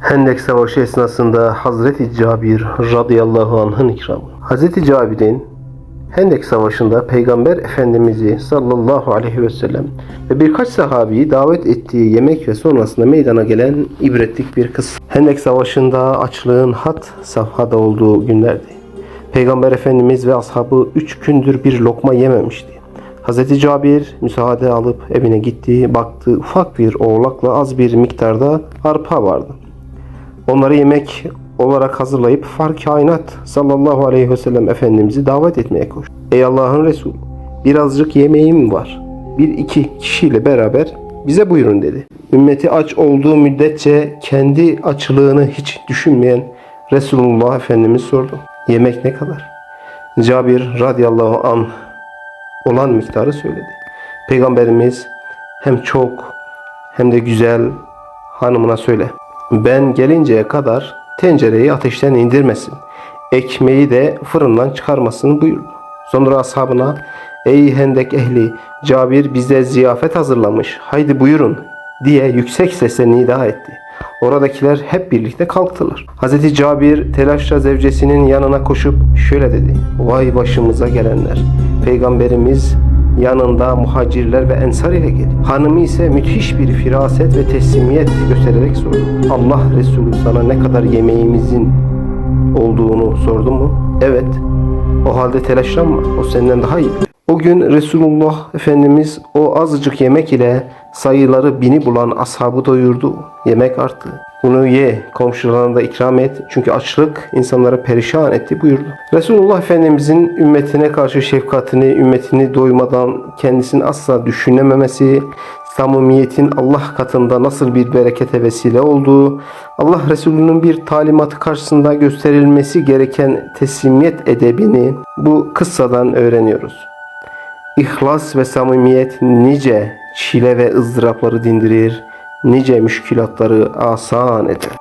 Hendek Savaşı esnasında Hazreti Cabir radıyallahu anh'ın ikramı. Hazreti Cabir'in Hendek Savaşı'nda Peygamber Efendimiz'i sallallahu aleyhi ve sellem ve birkaç sahabiyi davet ettiği yemek ve sonrasında meydana gelen ibretlik bir kız. Hendek Savaşı'nda açlığın hat safhada olduğu günlerdi. Peygamber Efendimiz ve ashabı üç gündür bir lokma yememişti. Hazreti Cabir müsaade alıp evine gitti. Baktı ufak bir oğlakla az bir miktarda arpa vardı. Onları yemek olarak hazırlayıp far kainat sallallahu aleyhi ve sellem Efendimiz'i davet etmeye koştu. Ey Allah'ın Resulü birazcık yemeğim var. Bir iki kişiyle beraber bize buyurun dedi. Ümmeti aç olduğu müddetçe kendi açlığını hiç düşünmeyen Resulullah Efendimiz sordu. Yemek ne kadar? Cabir radıyallahu anh olan miktarı söyledi. Peygamberimiz hem çok hem de güzel hanımına söyle. Ben gelinceye kadar tencereyi ateşten indirmesin. Ekmeği de fırından çıkarmasın buyurdu. Sonra ashabına ey hendek ehli Cabir bize ziyafet hazırlamış. Haydi buyurun diye yüksek sesle nida etti. Oradakiler hep birlikte kalktılar. Hazreti Cabir telaşla zevcesinin yanına koşup şöyle dedi. Vay başımıza gelenler. Peygamberimiz yanında muhacirler ve ensar ile geliyor. Hanımı ise müthiş bir firaset ve teslimiyet göstererek sordu. Allah Resulü sana ne kadar yemeğimizin olduğunu sordu mu? Evet. O halde telaşlanma. O senden daha iyi. O gün Resulullah Efendimiz o azıcık yemek ile sayıları bini bulan ashabı doyurdu. Yemek arttı. Bunu ye, komşularına da ikram et. Çünkü açlık insanları perişan etti buyurdu. Resulullah Efendimizin ümmetine karşı şefkatini, ümmetini doymadan kendisini asla düşünememesi, samimiyetin Allah katında nasıl bir berekete vesile olduğu, Allah Resulü'nün bir talimatı karşısında gösterilmesi gereken teslimiyet edebini bu kıssadan öğreniyoruz. İhlas ve samimiyet nice çile ve ızdırapları dindirir, nice müşkilatları asan eder.